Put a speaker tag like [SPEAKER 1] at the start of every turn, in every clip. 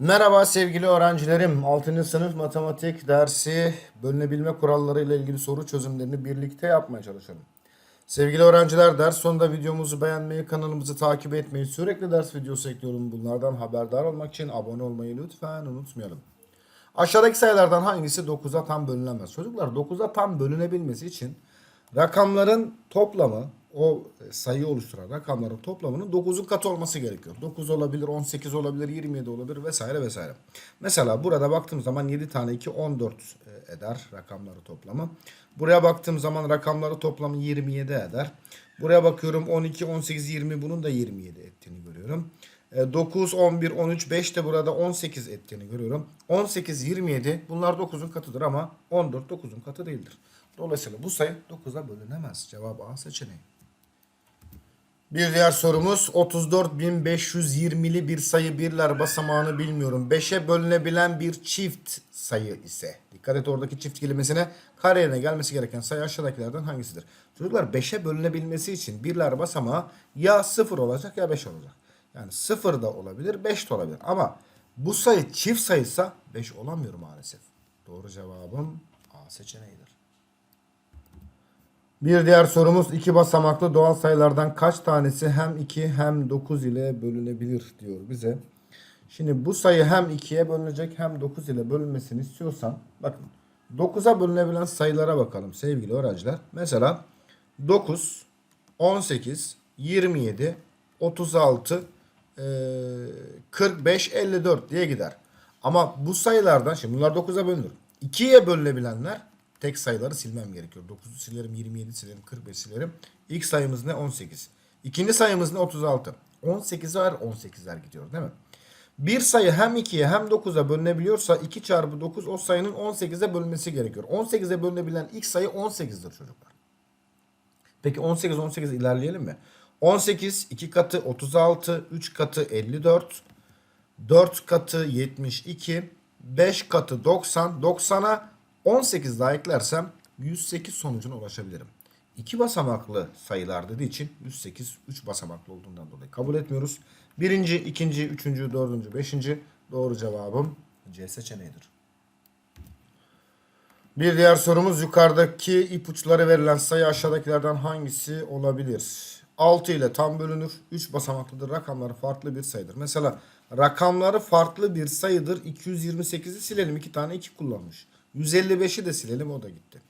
[SPEAKER 1] Merhaba sevgili öğrencilerim. 6. sınıf matematik dersi bölünebilme kuralları ile ilgili soru çözümlerini birlikte yapmaya çalışalım. Sevgili öğrenciler ders sonunda videomuzu beğenmeyi, kanalımızı takip etmeyi, sürekli ders videosu ekliyorum. Bunlardan haberdar olmak için abone olmayı lütfen unutmayalım. Aşağıdaki sayılardan hangisi 9'a tam bölünemez? Çocuklar 9'a tam bölünebilmesi için rakamların toplamı o sayı oluşturan rakamların toplamının 9'un katı olması gerekiyor. 9 olabilir, 18 olabilir, 27 olabilir vesaire vesaire. Mesela burada baktığım zaman 7 tane 2 14 eder rakamları toplamı. Buraya baktığım zaman rakamları toplamı 27 eder. Buraya bakıyorum 12, 18, 20 bunun da 27 ettiğini görüyorum. E, 9, 11, 13, 5 de burada 18 ettiğini görüyorum. 18, 27 bunlar 9'un katıdır ama 14 9'un katı değildir. Dolayısıyla bu sayı 9'a bölünemez. Cevap A seçeneği. Bir diğer sorumuz 34.520'li bir sayı birler basamağını bilmiyorum. 5'e bölünebilen bir çift sayı ise. Dikkat et oradaki çift kelimesine kare yerine gelmesi gereken sayı aşağıdakilerden hangisidir? Çocuklar 5'e bölünebilmesi için birler basamağı ya 0 olacak ya 5 olacak. Yani 0 da olabilir 5 de olabilir. Ama bu sayı çift sayıysa 5 olamıyor maalesef. Doğru cevabım A seçeneğidir. Bir diğer sorumuz iki basamaklı doğal sayılardan kaç tanesi hem 2 hem 9 ile bölünebilir diyor bize. Şimdi bu sayı hem 2'ye bölünecek hem 9 ile bölünmesini istiyorsan bakın 9'a bölünebilen sayılara bakalım sevgili öğrenciler. Mesela 9, 18, 27, 36, eee, 45, 54 diye gider. Ama bu sayılardan şimdi bunlar 9'a bölünür. 2'ye bölünebilenler tek sayıları silmem gerekiyor. 9'u silerim, 27 silerim, 45 silerim. İlk sayımız ne? 18. İkinci sayımız ne? 36. 18'er 18'er gidiyor değil mi? Bir sayı hem 2'ye hem 9'a bölünebiliyorsa 2 çarpı 9 o sayının 18'e bölünmesi gerekiyor. 18'e bölünebilen ilk sayı 18'dir çocuklar. Peki 18 18 ilerleyelim mi? 18 2 katı 36, 3 katı 54, 4 katı 72, 5 katı 90, 90'a 18 daha eklersem 108 sonucuna ulaşabilirim. İki basamaklı sayılar dediği için 108 3 basamaklı olduğundan dolayı kabul etmiyoruz. Birinci, ikinci, üçüncü, dördüncü, beşinci doğru cevabım C seçeneğidir. Bir diğer sorumuz yukarıdaki ipuçları verilen sayı aşağıdakilerden hangisi olabilir? 6 ile tam bölünür. 3 basamaklıdır. Rakamları farklı bir sayıdır. Mesela rakamları farklı bir sayıdır. 228'i silelim. 2 tane 2 kullanmış. 155'i de silelim o da gitti.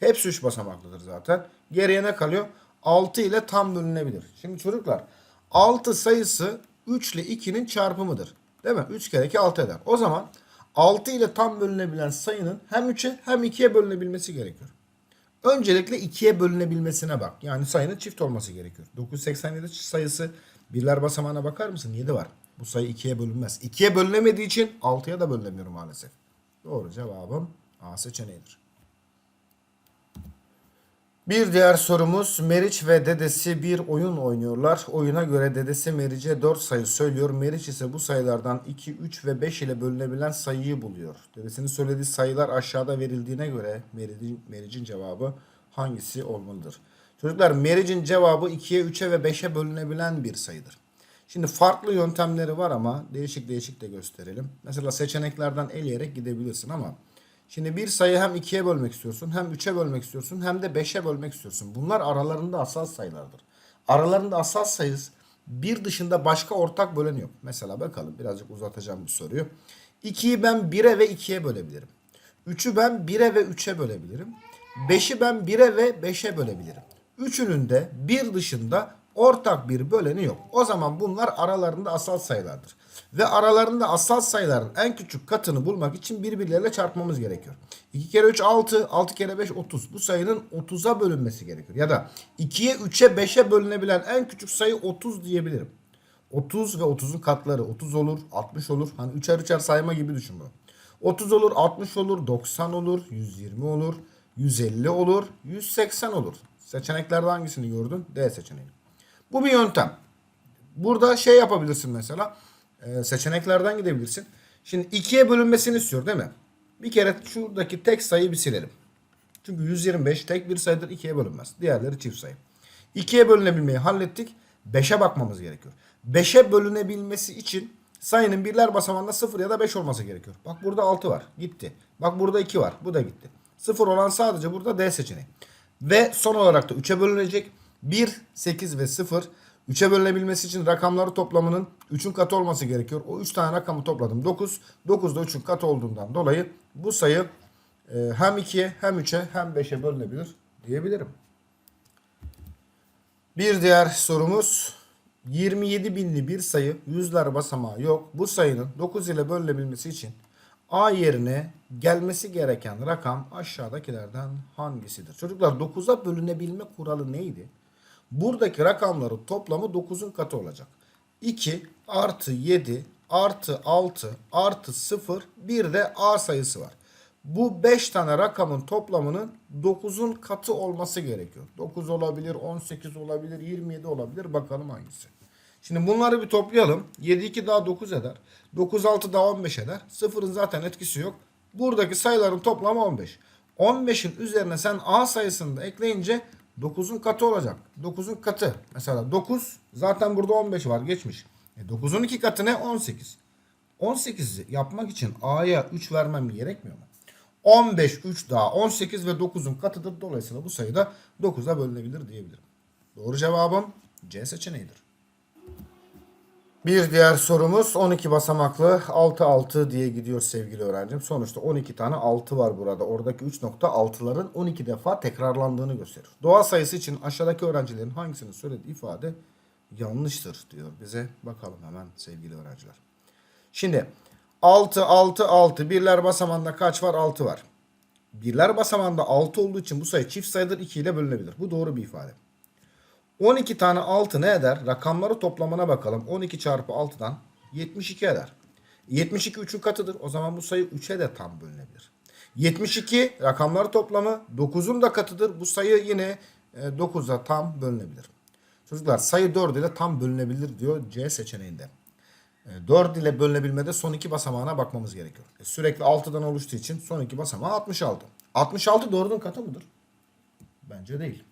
[SPEAKER 1] Hepsi 3 basamaklıdır zaten. Geriye ne kalıyor? 6 ile tam bölünebilir. Şimdi çocuklar 6 sayısı 3 ile 2'nin çarpımıdır. Değil mi? 3 kere 2 6 eder. O zaman 6 ile tam bölünebilen sayının hem 3'e hem 2'ye bölünebilmesi gerekiyor. Öncelikle 2'ye bölünebilmesine bak. Yani sayının çift olması gerekiyor. 987 sayısı birler basamağına bakar mısın? 7 var. Bu sayı 2'ye bölünmez. 2'ye bölünemediği için 6'ya da bölünemiyor maalesef. Doğru cevabım A seçeneğidir. Bir diğer sorumuz Meriç ve dedesi bir oyun oynuyorlar. Oyuna göre dedesi Meriç'e 4 sayı söylüyor. Meriç ise bu sayılardan 2, 3 ve 5 ile bölünebilen sayıyı buluyor. Dedesinin söylediği sayılar aşağıda verildiğine göre Meriç'in cevabı hangisi olmalıdır? Çocuklar Meriç'in cevabı 2'ye, 3'e ve 5'e bölünebilen bir sayıdır. Şimdi farklı yöntemleri var ama değişik değişik de gösterelim. Mesela seçeneklerden eleyerek gidebilirsin ama Şimdi bir sayı hem 2'ye bölmek istiyorsun, hem 3'e bölmek istiyorsun, hem de 5'e bölmek istiyorsun. Bunlar aralarında asal sayılardır. Aralarında asal sayı bir dışında başka ortak bölen yok. Mesela bakalım birazcık uzatacağım bu soruyu. 2'yi ben 1'e ve 2'ye bölebilirim. 3'ü ben 1'e ve 3'e bölebilirim. 5'i ben 1'e ve 5'e bölebilirim. Üçünün de bir dışında ortak bir böleni yok. O zaman bunlar aralarında asal sayılardır. Ve aralarında asal sayıların en küçük katını bulmak için birbirleriyle çarpmamız gerekiyor. 2 kere 3 6, 6 kere 5 30. Bu sayının 30'a bölünmesi gerekiyor. Ya da 2'ye 3'e 5'e bölünebilen en küçük sayı 30 diyebilirim. 30 ve 30'un katları 30 olur, 60 olur. Hani üçer üçer sayma gibi düşün bunu. 30 olur, 60 olur, 90 olur, 120 olur, 150 olur, 180 olur. Seçeneklerde hangisini gördün? D seçeneği. Bu bir yöntem. Burada şey yapabilirsin mesela. e, seçeneklerden gidebilirsin. Şimdi ikiye bölünmesini istiyor değil mi? Bir kere şuradaki tek sayıyı bir silelim. Çünkü 125 tek bir sayıdır ikiye bölünmez. Diğerleri çift sayı. İkiye bölünebilmeyi hallettik. 5'e bakmamız gerekiyor. 5'e bölünebilmesi için Sayının birler basamağında 0 ya da 5 olması gerekiyor. Bak burada 6 var. Gitti. Bak burada 2 var. Bu da gitti. 0 olan sadece burada D seçeneği. Ve son olarak da 3'e bölünecek. 1, 8 ve 0. 3'e bölünebilmesi için rakamları toplamının 3'ün katı olması gerekiyor. O 3 tane rakamı topladım. 9. 9 da 3'ün katı olduğundan dolayı bu sayı e, hem 2'ye hem 3'e hem 5'e bölünebilir diyebilirim. Bir diğer sorumuz 27 binli bir sayı yüzler basamağı yok. Bu sayının 9 ile bölünebilmesi için A yerine gelmesi gereken rakam aşağıdakilerden hangisidir? Çocuklar 9'a bölünebilme kuralı neydi? Buradaki rakamların toplamı 9'un katı olacak. 2 artı 7 artı 6 artı 0 bir de A sayısı var. Bu 5 tane rakamın toplamının 9'un katı olması gerekiyor. 9 olabilir, 18 olabilir, 27 olabilir. Bakalım hangisi. Şimdi bunları bir toplayalım. 7 2 daha 9 eder. 9 6 daha 15 eder. Sıfırın zaten etkisi yok. Buradaki sayıların toplamı 15. 15'in üzerine sen A sayısını da ekleyince 9'un katı olacak. 9'un katı. Mesela 9 zaten burada 15 var geçmiş. E 9'un 2 katı ne? 18. 18'i yapmak için A'ya 3 vermem gerekmiyor mu? 15, 3 daha 18 ve 9'un katıdır. Dolayısıyla bu sayı da 9'a bölünebilir diyebilirim. Doğru cevabım C seçeneğidir. Bir diğer sorumuz 12 basamaklı 6 6 diye gidiyor sevgili öğrencim. Sonuçta 12 tane 6 var burada. Oradaki 3.6'ların 12 defa tekrarlandığını gösterir. Doğal sayısı için aşağıdaki öğrencilerin hangisini söylediği ifade yanlıştır diyor bize. Bakalım hemen sevgili öğrenciler. Şimdi 6 6 6 birler basamağında kaç var? 6 var. Birler basamağında 6 olduğu için bu sayı çift sayıdır 2 ile bölünebilir. Bu doğru bir ifade. 12 tane 6 ne eder? Rakamları toplamına bakalım. 12 çarpı 6'dan 72 eder. 72 3'ün katıdır. O zaman bu sayı 3'e de tam bölünebilir. 72 rakamları toplamı 9'un da katıdır. Bu sayı yine 9'a tam bölünebilir. Çocuklar sayı 4 ile tam bölünebilir diyor C seçeneğinde. 4 ile bölünebilmede son iki basamağına bakmamız gerekiyor. E, sürekli 6'dan oluştuğu için son iki basamağı 66. 66 4'ün katı mıdır? Bence değil.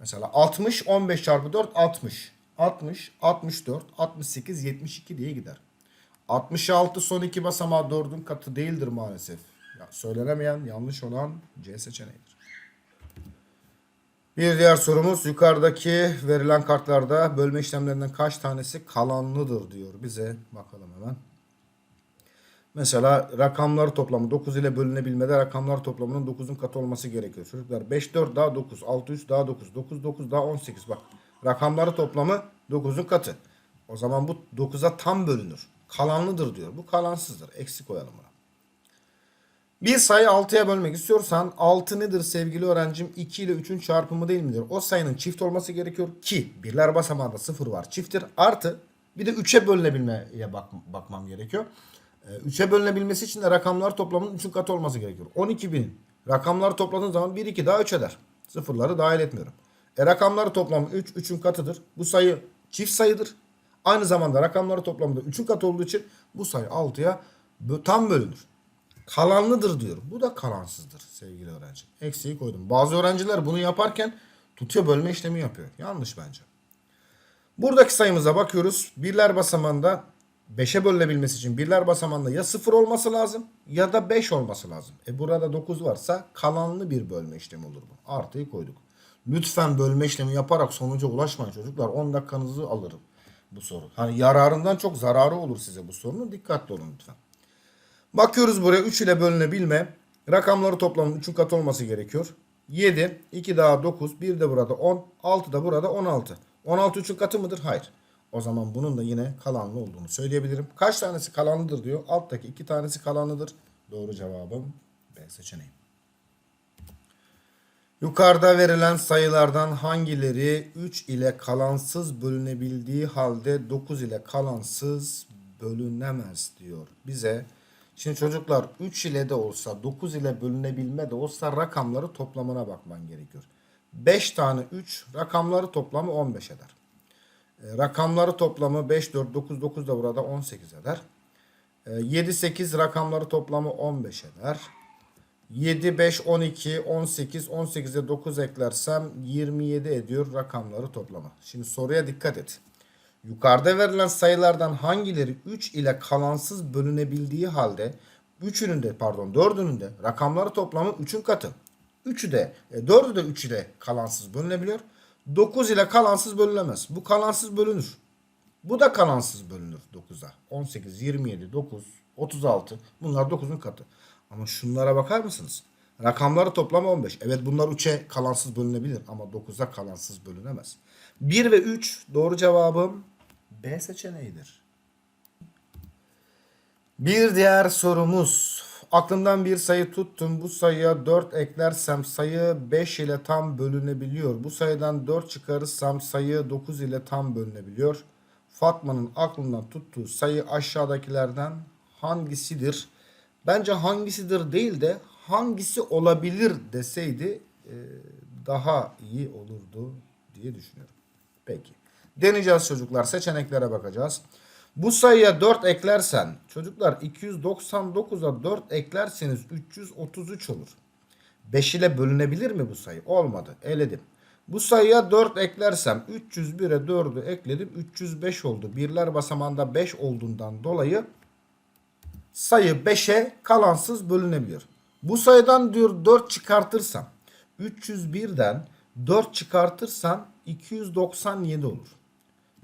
[SPEAKER 1] Mesela 60 15 çarpı 4 60. 60 64 68 72 diye gider. 66 son iki basamağı 4'ün katı değildir maalesef. Ya, söylenemeyen yanlış olan C seçeneğidir. Bir diğer sorumuz yukarıdaki verilen kartlarda bölme işlemlerinden kaç tanesi kalanlıdır diyor bize. Bakalım hemen. Mesela rakamları toplamı 9 ile bölünebilmede rakamlar toplamının 9'un katı olması gerekiyor. Çocuklar 5 4 daha 9, 6 3 daha 9, 9 9 daha 18 bak. Rakamları toplamı 9'un katı. O zaman bu 9'a tam bölünür. Kalanlıdır diyor. Bu kalansızdır. Eksik koyalım buna. Bir sayı 6'ya bölmek istiyorsan 6 nedir sevgili öğrencim? 2 ile 3'ün çarpımı değil midir? O sayının çift olması gerekiyor ki birler basamağında 0 var çifttir. Artı bir de 3'e bölünebilmeye bak, bakmam gerekiyor. 3'e bölünebilmesi için de rakamlar toplamının 3'ün katı olması gerekiyor. 12.000 rakamları topladığın zaman 1 2 daha 3 eder. Sıfırları dahil etmiyorum. E rakamları toplamı 3 3'ün katıdır. Bu sayı çift sayıdır. Aynı zamanda rakamları toplamında 3'ün katı olduğu için bu sayı 6'ya tam bölünür. Kalanlıdır diyorum. Bu da kalansızdır sevgili öğrenci. Eksiği koydum. Bazı öğrenciler bunu yaparken tutuyor bölme işlemi yapıyor. Yanlış bence. Buradaki sayımıza bakıyoruz. Birler basamağında 5'e bölünebilmesi için birler basamağında ya 0 olması lazım ya da 5 olması lazım. E burada 9 varsa kalanlı bir bölme işlemi olur bu. Artıyı koyduk. Lütfen bölme işlemi yaparak sonuca ulaşmayın çocuklar. 10 dakikanızı alırım bu soru. Hani yararından çok zararı olur size bu sorunun. Dikkatli olun lütfen. Bakıyoruz buraya 3 ile bölünebilme. Rakamları toplamının 3'ün katı olması gerekiyor. 7, 2 daha 9, 1 de burada 10, 6 da burada 16. 16 3'ün katı mıdır? Hayır. O zaman bunun da yine kalanlı olduğunu söyleyebilirim. Kaç tanesi kalanlıdır diyor. Alttaki iki tanesi kalanlıdır. Doğru cevabım B seçeneği. Yukarıda verilen sayılardan hangileri 3 ile kalansız bölünebildiği halde 9 ile kalansız bölünemez diyor bize. Şimdi çocuklar 3 ile de olsa 9 ile bölünebilme de olsa rakamları toplamına bakman gerekiyor. 5 tane 3 rakamları toplamı 15 eder. E, rakamları toplamı 5, 4, 9, 9 da burada 18 eder. E, 7, 8 rakamları toplamı 15 eder. 7, 5, 12, 18, 18'e 9 eklersem 27 ediyor rakamları toplamı. Şimdi soruya dikkat et. Yukarıda verilen sayılardan hangileri 3 ile kalansız bölünebildiği halde 3'ünün de pardon 4'ünün de rakamları toplamı 3'ün katı. 3'ü de e, 4'ü de 3 ile kalansız bölünebiliyor. 9 ile kalansız bölünemez. Bu kalansız bölünür. Bu da kalansız bölünür 9'a. 18, 27, 9, 36 bunlar 9'un katı. Ama şunlara bakar mısınız? Rakamları toplamı 15. Evet bunlar 3'e kalansız bölünebilir ama 9'a kalansız bölünemez. 1 ve 3 doğru cevabım B seçeneğidir. Bir diğer sorumuz. Aklımdan bir sayı tuttum. Bu sayıya 4 eklersem sayı 5 ile tam bölünebiliyor. Bu sayıdan 4 çıkarırsam sayı 9 ile tam bölünebiliyor. Fatma'nın aklından tuttuğu sayı aşağıdakilerden hangisidir? Bence hangisidir değil de hangisi olabilir deseydi e, daha iyi olurdu diye düşünüyorum. Peki. Deneyeceğiz çocuklar. Seçeneklere bakacağız. Bu sayıya 4 eklersen çocuklar 299'a 4 eklerseniz 333 olur. 5 ile bölünebilir mi bu sayı? Olmadı. Eledim. Bu sayıya 4 eklersem 301'e 4'ü ekledim. 305 oldu. Birler basamağında 5 olduğundan dolayı sayı 5'e kalansız bölünebiliyor. Bu sayıdan diyor 4 çıkartırsam 301'den 4 çıkartırsam 297 olur.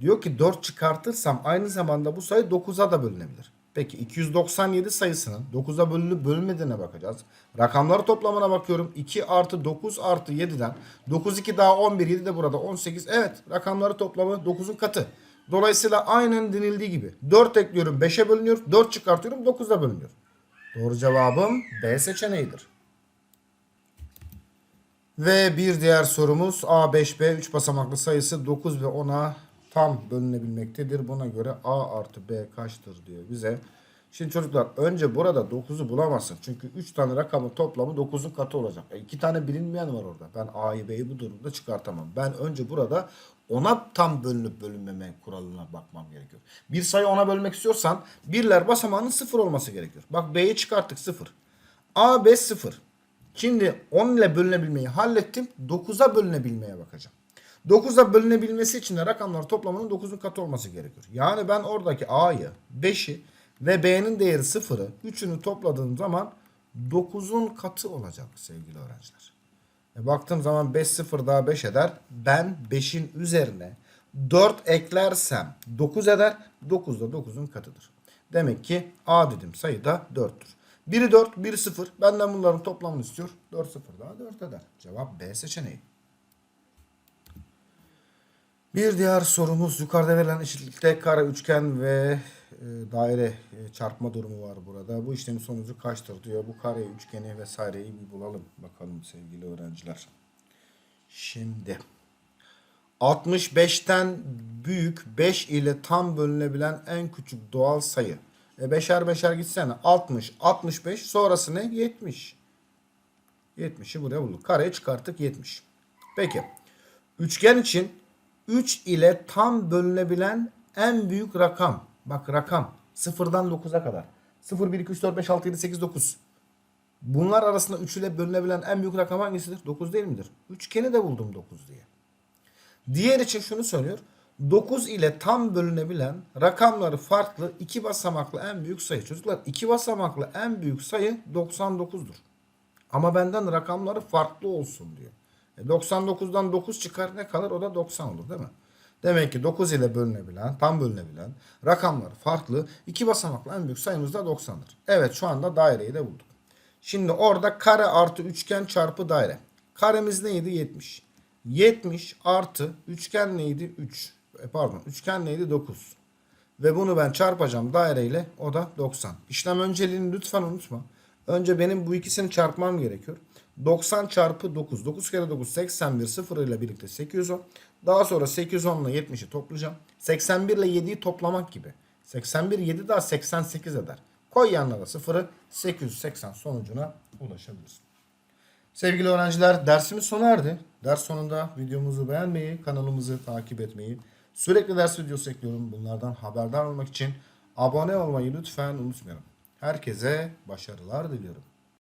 [SPEAKER 1] Diyor ki 4 çıkartırsam aynı zamanda bu sayı 9'a da bölünebilir. Peki 297 sayısının 9'a bölünüp bölünmediğine bakacağız. Rakamları toplamına bakıyorum. 2 artı 9 artı 7'den 9 2 daha 11 7 de burada 18. Evet rakamları toplamı 9'un katı. Dolayısıyla aynen denildiği gibi 4 ekliyorum 5'e bölünüyor. 4 çıkartıyorum 9'a bölünüyor. Doğru cevabım B seçeneğidir. Ve bir diğer sorumuz A5B 3 basamaklı sayısı 9 ve 10'a tam bölünebilmektedir. Buna göre A artı B kaçtır diyor bize. Şimdi çocuklar önce burada 9'u bulamazsın. Çünkü 3 tane rakamın toplamı 9'un katı olacak. 2 tane bilinmeyen var orada. Ben A'yı B'yi bu durumda çıkartamam. Ben önce burada ona tam bölünüp bölünmeme kuralına bakmam gerekiyor. Bir sayı ona bölmek istiyorsan birler basamağının 0 olması gerekiyor. Bak B'yi çıkarttık 0. A, B 0. Şimdi 10 ile bölünebilmeyi hallettim. 9'a bölünebilmeye bakacağım. 9'a bölünebilmesi için de rakamlar toplamının 9'un katı olması gerekiyor. Yani ben oradaki A'yı, 5'i ve B'nin değeri 0'ı, 3'ünü topladığım zaman 9'un katı olacak sevgili öğrenciler. E baktığım zaman 5 0 daha 5 eder. Ben 5'in üzerine 4 eklersem 9 eder. 9 da 9'un katıdır. Demek ki A dedim sayı da 4'tür. Biri 4, biri 0. Benden bunların toplamını istiyor. 4 0 daha 4 eder. Cevap B seçeneği. Bir diğer sorumuz yukarıda verilen eşitlikte kare, üçgen ve e, daire e, çarpma durumu var burada. Bu işlemin sonucu kaçtır diyor. Bu kare, üçgeni vesaireyi bir bulalım bakalım sevgili öğrenciler. Şimdi 65'ten büyük 5 ile tam bölünebilen en küçük doğal sayı. E beşer beşer gitsene. 60, 65 sonrası ne? 70. 70'i buraya bulduk. Kareye çıkarttık 70. Peki. Üçgen için 3 ile tam bölünebilen en büyük rakam. Bak rakam. 0'dan 9'a kadar. 0, 1, 2, 3, 4, 5, 6, 7, 8, 9. Bunlar arasında 3 ile bölünebilen en büyük rakam hangisidir? 9 değil midir? Üçgeni de buldum 9 diye. Diğer için şunu söylüyor. 9 ile tam bölünebilen rakamları farklı iki basamaklı en büyük sayı. Çocuklar iki basamaklı en büyük sayı 99'dur. Ama benden rakamları farklı olsun diyor. E 99'dan 9 çıkar ne kalır? O da 90 olur değil mi? Demek ki 9 ile bölünebilen, tam bölünebilen rakamlar farklı. iki basamaklı en büyük sayımız da 90'dır. Evet şu anda daireyi de bulduk. Şimdi orada kare artı üçgen çarpı daire. Karemiz neydi? 70. 70 artı üçgen neydi? 3. E, pardon üçgen neydi? 9. Ve bunu ben çarpacağım daireyle o da 90. İşlem önceliğini lütfen unutma. Önce benim bu ikisini çarpmam gerekiyor. 90 çarpı 9. 9 kere 9 81 0 ile birlikte 810. Daha sonra 810 ile 70'i toplayacağım. 81 ile 7'yi toplamak gibi. 81 7 daha 88 eder. Koy yanlara 0'ı 880 sonucuna ulaşabilirsin. Sevgili öğrenciler dersimiz sona erdi. Ders sonunda videomuzu beğenmeyi, kanalımızı takip etmeyi, sürekli ders videosu ekliyorum. Bunlardan haberdar olmak için abone olmayı lütfen unutmayalım. Herkese başarılar diliyorum.